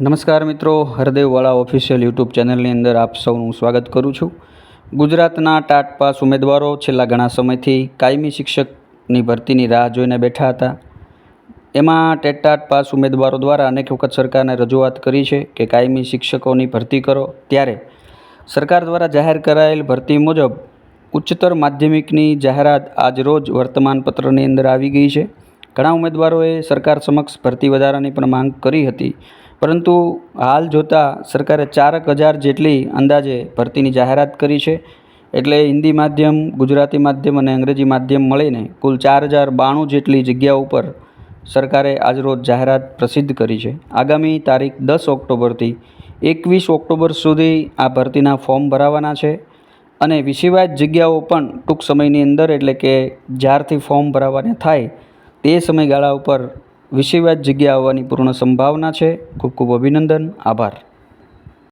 નમસ્કાર મિત્રો, હરદેવવાળા official YouTube ચેનલની અંદર આપ સૌનું સ્વાગત કરું છું. ગુજરાતના ટાટ પાસ ઉમેદવારો છેલ્લા ઘણા સમયથી કાયમી શિક્ષકની ભરતીની રાહ જોઈને બેઠા હતા. એમાં ટેટ ટાટ પાસ ઉમેદવારો દ્વારા અનેક વખત સરકારને રજૂઆત કરી છે કે કાયમી શિક્ષકોની ભરતી કરો ત્યારે સરકાર દ્વારા જાહેર કરાયેલ ભરતી મુજબ ઉચ્ચતર માધ્યમિકની જાહેરાત આજરોજ વર્તમાનપત્રની અંદર આવી ગઈ છે. ઘણા ઉમેદવારોએ સરકાર સમક્ષ ભરતી વધારાની પણ માંગ કરી હતી. પરંતુ હાલ જોતાં સરકારે ચારક હજાર જેટલી અંદાજે ભરતીની જાહેરાત કરી છે. એટલે હિન્દી માધ્યમ, ગુજરાતી માધ્યમ અને અંગ્રેજી માધ્યમ મળીને કુલ ચાર હજાર બાણું જેટલી જગ્યાઓ ઉપર સરકારે આજરોજ જાહેરાત પ્રસિદ્ધ કરી છે. આગામી તારીખ દસ ઓક્ટોબરથી એકવીસ ઓક્ટોબર સુધી આ ભરતીના ફોર્મ ભરાવાના છે અને વિષયવાઇઝ જગ્યાઓ પણ ટૂંક સમયની અંદર એટલે કે જ્યારથી ફોર્મ ભરાવાને થાય તે સમયગાળા ઉપર વિષયવાઇઝ જગ્યા આવવાની પૂર્ણ સંભાવના છે. ખૂબ ખૂબ અભિનંદન. આભાર.